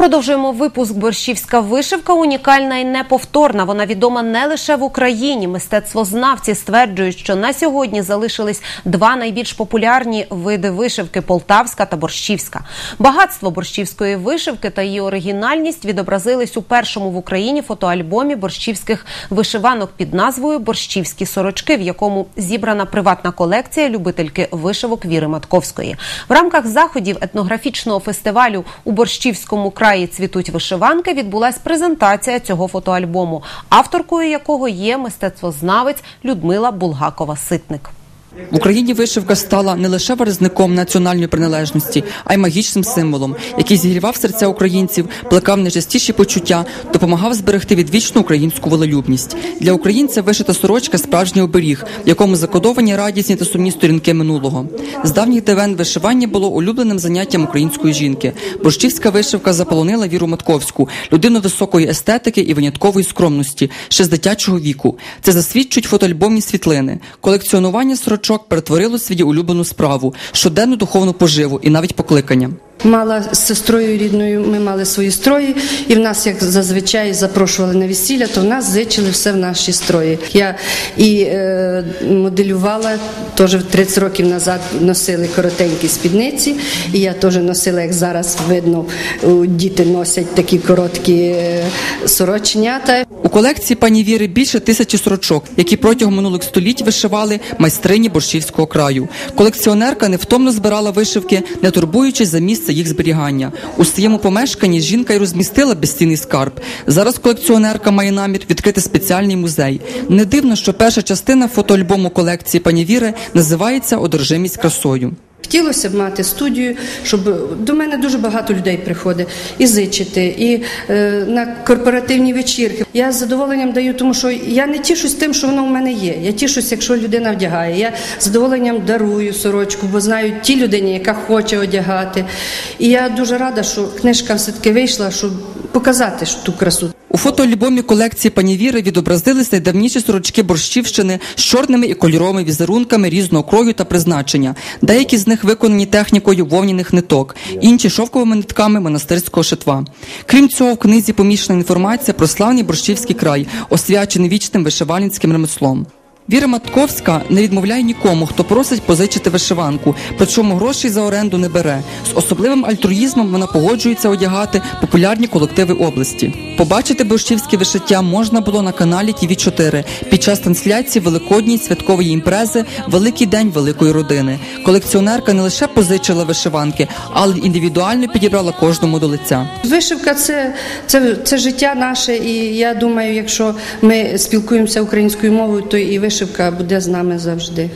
Продовжуємо випуск. Борщівська вишивка унікальна і неповторна. Вона відома не лише в Україні. Мистецтвознавці стверджують, що на сьогодні залишились два найбільш популярні види вишивки полтавська та борщівська. Багатство борщівської вишивки та її оригінальність відобразились у першому в Україні фотоальбомі борщівських вишиванок під назвою Борщівські сорочки, в якому зібрана приватна колекція любительки вишивок Віри Матковської. В рамках заходів етнографічного фестивалю у Борщівському краї цвітуть вишиванки. Відбулась презентація цього фотоальбому, авторкою якого є мистецтвознавець Людмила Булгакова-Ситник. В Україні вишивка стала не лише виразником національної приналежності, а й магічним символом, який зігрівав серця українців, плекав найчастіші почуття, допомагав зберегти відвічну українську волелюбність. Для українця вишита сорочка справжній оберіг, в якому закодовані радісні та сумні сторінки минулого. З давніх давен вишивання було улюбленим заняттям української жінки. Борщівська вишивка заполонила віру Матковську, людину високої естетики і виняткової скромності, ще з дитячого віку. Це засвідчують фотоальбомні світлини. Колекціонування сорочок перетворило свій улюблену справу, щоденну духовну поживу і навіть покликання. Мала з сестрою рідною, ми мали свої строї, і в нас, як зазвичай, запрошували на весілля, то в нас зичили все в наші строї. Я і е, моделювала теж 30 років назад носили коротенькі спідниці, і я теж носила, як зараз видно, діти носять такі короткі е, сороченята. У колекції пані Віри більше тисячі сорочок, які протягом минулих століть вишивали майстрині борщівського краю. Колекціонерка невтомно збирала вишивки, не турбуючись за місце їх зберігання. У своєму помешканні жінка й розмістила безцінний скарб. Зараз колекціонерка має намір відкрити спеціальний музей. Не дивно, що перша частина фотоальбому колекції пані Віри називається Одержимість красою. Хотілося б мати студію, щоб до мене дуже багато людей приходить і зичити, і е, на корпоративні вечірки. Я з задоволенням даю, тому що я не тішусь тим, що воно в мене є. Я тішусь, якщо людина вдягає. Я з задоволенням дарую сорочку, бо знаю ті людині, яка хоче одягати. І я дуже рада, що книжка все-таки вийшла, щоб показати ту красу. У фотоальбомі колекції пані Віри відобразились найдавніші сорочки борщівщини з чорними і кольоровими візерунками різного крою та призначення. Деякі з них виконані технікою вовняних ниток, інші шовковими нитками монастирського шитва. Крім цього, в книзі поміщена інформація про славний борщівський край, освячений вічним вишивальницьким ремеслом. Віра Матковська не відмовляє нікому, хто просить позичити вишиванку, причому грошей за оренду не бере. З особливим альтруїзмом вона погоджується одягати популярні колективи області. Побачити борщівське вишиття можна було на каналі тв 4 під час трансляції великодньої святкової імпрези Великий день великої родини. Колекціонерка не лише позичила вишиванки, але й індивідуально підібрала кожному до лиця. Вишивка це, це, це життя наше, і я думаю, якщо ми спілкуємося українською мовою, то і вишивка буде з нами завжди.